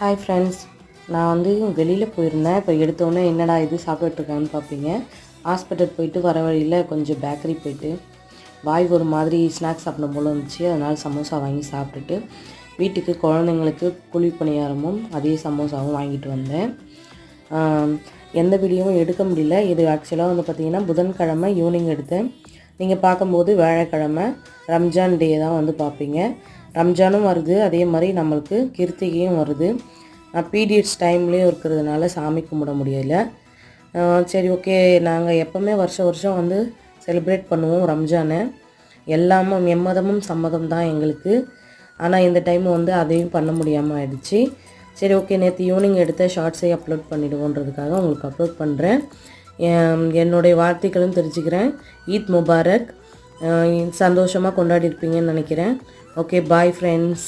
Hi friends நான் வந்து வெளியில் போயிருந்தேன். இப்போ எடுத்தோன்னே என்னடா இது சாப்பிட்டுட்ருக்கான்னு பார்ப்பீங்க ஹாஸ்பிட்டல் போயிட்டு வர வழியில் கொஞ்சம் பேக்கரி போயிட்டு வாய் ஒரு மாதிரி ஸ்நாக்ஸ் சாப்பிடும் போல இருந்துச்சு. அதனால் சமோசா வாங்கி சாப்பிட்டுட்டு வீட்டுக்கு குழந்தைங்களுக்கு குழி பணியாரமும் அதே சமோசாவும் வாங்கிட்டு வந்தேன். எந்த வீடியோவும் எடுக்க முடியல. இது ஆக்சுவலாக வந்து பார்த்திங்கன்னா புதன்கிழமை ஈவினிங் எடுத்தேன். நீங்கள் பார்க்கும்போது வியாழக்கிழமை ரம்ஜான் டே தான் வந்து பார்ப்பீங்க ரம்ஜானும் வருது அதே மாதிரி நம்மளுக்கு கிருத்திகையும் வருது. நான் பீரியட்ஸ் டைம்லேயும் இருக்கிறதுனால சாமி கும்பிட முடியல. சரி ஓகே. நாங்கள் எப்போவுமே வருஷம் வருஷம் வந்து செலிப்ரேட் பண்ணுவோம் ரம்ஜானை. எல்லாமும் எம்மதமும் சம்மதம் தான் எங்களுக்கு. ஆனால் இந்த டைம் வந்து அதையும் பண்ண முடியாமல் ஆயிடுச்சு. சரி ஓகே. நேற்று ஈவினிங் எடுத்த ஷார்ட்ஸை அப்லோட் பண்ணிவிடுவோன்றதுக்காக உங்களுக்கு அப்லோட் பண்ணுறேன் என்னுடைய வார்த்தைகளும் தெரிஞ்சுக்கிறேன் ஈத் முபாரக். சந்தோஷமாக கொண்டாடி இருப்பீங்கன்னு நினைக்கிறேன். Okay bye friends